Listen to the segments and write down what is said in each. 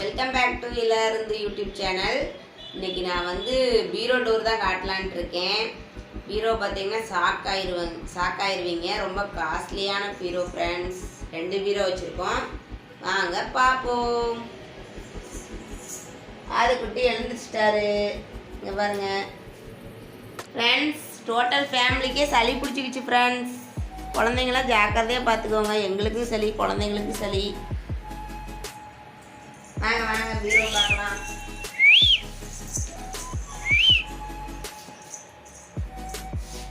Welcome back to இலருந்து YouTube channel இன்றைக்கி நான் வந்து பீரோ டோர் தான் காட்டலான்ட்டு இருக்கேன். பீரோ பார்த்தீங்கன்னா ஷாக் ஆயிடுவாங்க ஷாக் ஆயிடுவீங்க ரொம்ப காஸ்ட்லியான பீரோ ஃப்ரெண்ட்ஸ் ரெண்டு பீரோ வச்சுருக்கோம். வாங்க பார்ப்போம் அது குட்டி எழுந்திரிச்சிட்டாரு. இங்கே பாருங்க. ஃப்ரெண்ட்ஸ் டோட்டல் ஃபேமிலிக்கே சளி பிடிச்சிக்கிச்சு ஃப்ரெண்ட்ஸ் குழந்தைங்களாம் ஜாக்கிரதையாக பார்த்துக்கோங்க எங்களுக்கும் சளி குழந்தைங்களுக்கும் சளி. வாங்க வாங்க பீரோ பார்க்கலாம்.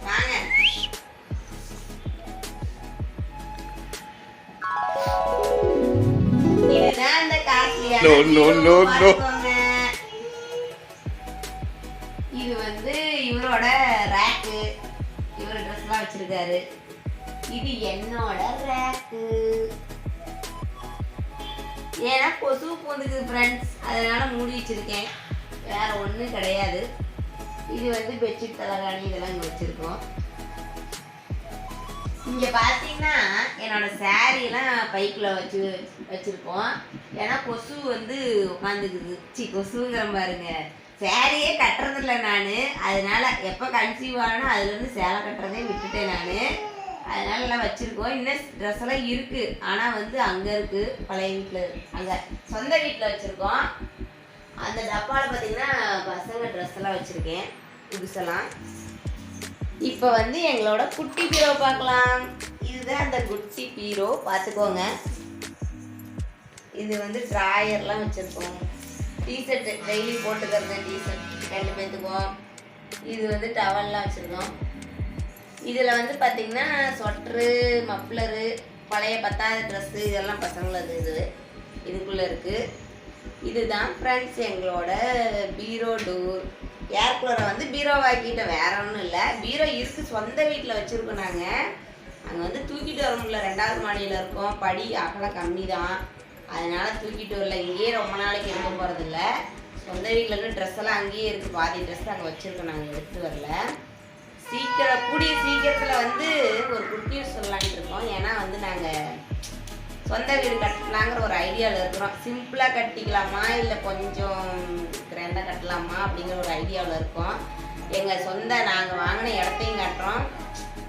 வாங்க. இதுதான் அந்த காஸ்ட்லியான No, no, no, no. பார்த்துக்கோங்க. இது வந்து இவரோட ரேக்கு இவர் ட்ரெஸ்லாம் வச்சிருக்காரு. இது என்னோட ரேக்கு ஏன்னா கொசு பூந்துக்குது ஃப்ரெண்ட்ஸ் அதனால் மூடி வச்சுருக்கேன். வேற ஒன்றும் கிடையாது. இது வந்து பெட்ஷீட் தலகாணி இதெல்லாம் இங்கே வச்சுருக்கோம். இங்கே பார்த்தீங்கன்னா என்னோடய சாரீலாம் பைக்கில் வச்சு வச்சுருக்கோம். ஏன்னா கொசு வந்து உட்காந்துக்குது சி கொசுங்கிற பாருங்க. சேரீயே கட்டுறதில்ல நான். அதனால் எப்போ கன்சீவ் ஆனோ அதுலேருந்து சேலை கட்டுறதே விட்டுட்டேன் நான். அதனால எல்லாம் வச்சிருக்கோம். இன்னும் ட்ரெஸ் எல்லாம் இருக்கு. ஆனால் வந்து அங்கே இருக்கு. பழைய வீட்டில் அங்கே சொந்த வீட்டில் வச்சிருக்கோம். அந்த டப்பாவில் பார்த்தீங்கன்னா பசங்க ட்ரெஸ் எல்லாம் வச்சிருக்கேன். புதுசெல்லாம். இப்போ வந்து எங்களோட குட்டி பீரோ பார்க்கலாம். இதுதான் அந்த குட்டி பீரோ. பார்த்துக்கோங்க. இது வந்து ட்ராயர்லாம் வச்சுருக்கோம். டிஷர்ட் டெய்லி போட்டுக்கிறது டிஷர்ட் ரெண்டு பேர்த்துக்கும் இது வந்து டவல்லாம் வச்சுருக்கோம். இதில் வந்து பார்த்திங்கன்னா ஸ்வெட்ரு மஃப்ளரு பழைய பத்தாவது ட்ரெஸ்ஸு இதெல்லாம் பசங்களது இது இதுக்குள்ளே இருக்குது இதுதான் ஃப்ரெண்ட்ஸ் எங்களோட பீரோ டோர். ஏர் கூலரை வந்து பீரோ வாக்கிட்டோம் வேற ஒன்றும் இல்லை. பீரோ இருக்கு சொந்த வீட்டில் வச்சுருக்கோம் நாங்கள் அங்கே வந்து தூக்கிட்டு வர முடியல. ரெண்டாவது மாடியில் இருக்கோம். படி அகலம் கம்மி தான் அதனால் தூக்கிட்டு வரல. இங்கேயே ரொம்ப நாளைக்கு இருக்க போகிறதில்ல சொந்த வீட்டில் இருந்து ட்ரெஸ் எல்லாம் அங்கேயே இருக்குது பாதி ட்ரெஸ் அங்கே வச்சுருக்கோம் நாங்கள் எடுத்து வரல. சீக்கிரம் கூடிய சீக்கிரத்தில் வந்து ஒரு குட் நியூஸ் சொல்லலான்னு இருக்கோம். ஏன்னா வந்து நாங்கள் சொந்த வீடு கட்டலாங்கிற ஒரு ஐடியாவில் இருக்கிறோம். சிம்பிளாக கட்டிக்கலாமா? இல்லை கொஞ்சம் கிராண்டாக கட்டலாமா? அப்படிங்கிற ஒரு ஐடியாவில் இருக்கோம். எங்கள் சொந்த நாங்கள் வாங்கின இடத்தையும் கட்டுறோம்.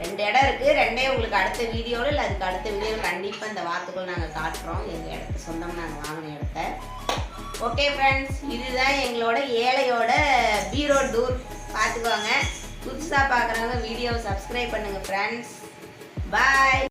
ரெண்டு இடம் இருக்குது ரெண்டே உங்களுக்கு அடுத்த வீடியோவில் இல்லை அதுக்கு அடுத்த வீடியோவில் கண்டிப்பாக இந்த வார்த்தைகள் நாங்கள் காட்டுறோம். எங்கள் இடத்த சொந்தம் நாங்கள் வாங்கின இடத்த. ஓகே ஃப்ரெண்ட்ஸ் இதுதான் எங்களோட ஏழையோட பீரோ டூர் பார்த்துக்குவாங்க புதுசாக பார்க்குறவங்க வீடியோவை சப்ஸ்கிரைப் பண்ணுங்கள் ஃப்ரெண்ட்ஸ் பாய்